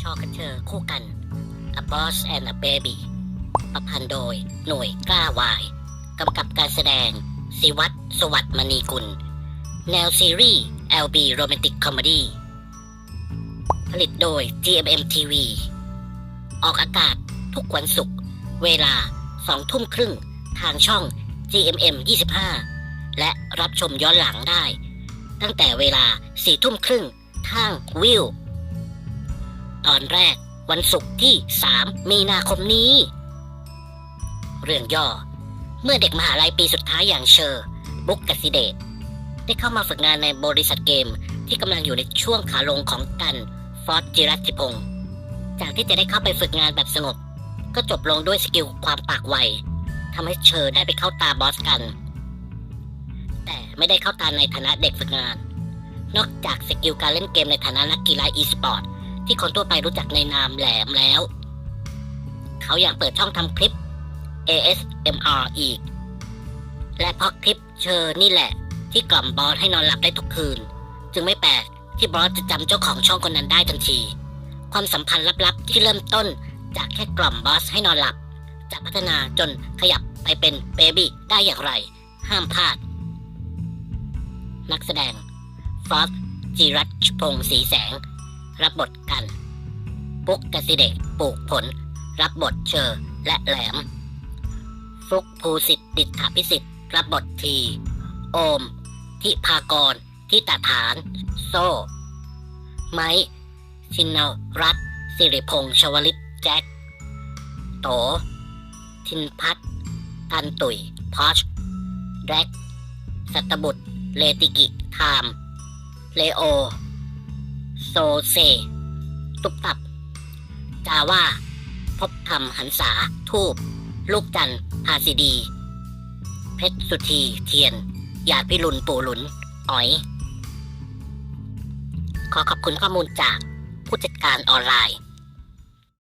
ชอกับเธอคู่กัน A Boss and a Baby ประพันธ์โดยหน่วยกล้าวาย กำกับการแสดงศิวัตรสวัสดิ์มณีกุล แนวซีรีส์ LB Romantic Comedy ผลิตโดย GMM TV ออกอากาศทุกวันศุกร์เวลา2ทุ่มครึ่งทางช่อง GMM 25 และรับชมย้อนหลังได้ ตั้งแต่เวลา4ทุ่มครึ่งทางวิว ตอนแรก วันศุกร์ที่ 3 มีนาคมนี้ เรื่องย่อ เมื่อเด็กมหาลัยปีสุดท้ายอย่างเชอร์ บุ๊กกสิเดชได้เข้ามาฝึกงานในบริษัทเกมที่กำลังอยู่ในช่วงขาลงของกันฟอสจิรัตติพงศ์จากที่จะได้เข้าไปฝึกงานแบบสงบ ก็จบลงด้วยสกิลความปากไวทำให้เชอร์ได้ไปเข้าตาบอสกัน แต่ไม่ได้เข้าตาในฐานะเด็กฝึกงาน นอกจากสกิลการเล่นเกมในฐานะนักกีฬาอีสปอร์ต ที่คนทั่วไปรู้จักในนามแหลมแล้ว เขาอยากเปิดช่องทำคลิป ASMR อีก และเพราะคลิปเชอร์นี่แหละ ที่กล่อมบอสให้นอนหลับได้ทุกคืน จึงไม่แปลกที่บอสจะจำเจ้าของช่องคนนั้นได้ทันที ความสัมพันธ์ลับๆที่เริ่มต้นจากแค่กล่อมบอสให้นอนหลับ จะพัฒนาจนขยับไปเป็นเบบี้ได้อย่างไร ห้ามพลาด นักแสดงฟอสจิรัชพงศ์ศรีแสง รับบทกัน ปุ๊กกสิเดชปลูกผล รับบทเชอร์และแหลมฟลุกภูสิทธิ์ดิษฐพิสิทธิ์ รับบทที โอม ทิพากรทิตาฐาน โซ่ ไม้ชินรัตสิริพงษ์ชวลิตแจ็ค โต ทินพัฒน์ตันตุยพอชแดร็กสัตบุตร เลติกิไทามเลโอ โซเซ ตุบตับ จาว่า พบธรรมหันษา ทูบ ลูกจันทร์พาซีดี เพชรสุธีเทียน หยาดพิรุณปู่หลุน อ๋อย ขอขอบคุณข้อมูลจากผู้จัดการออนไลน์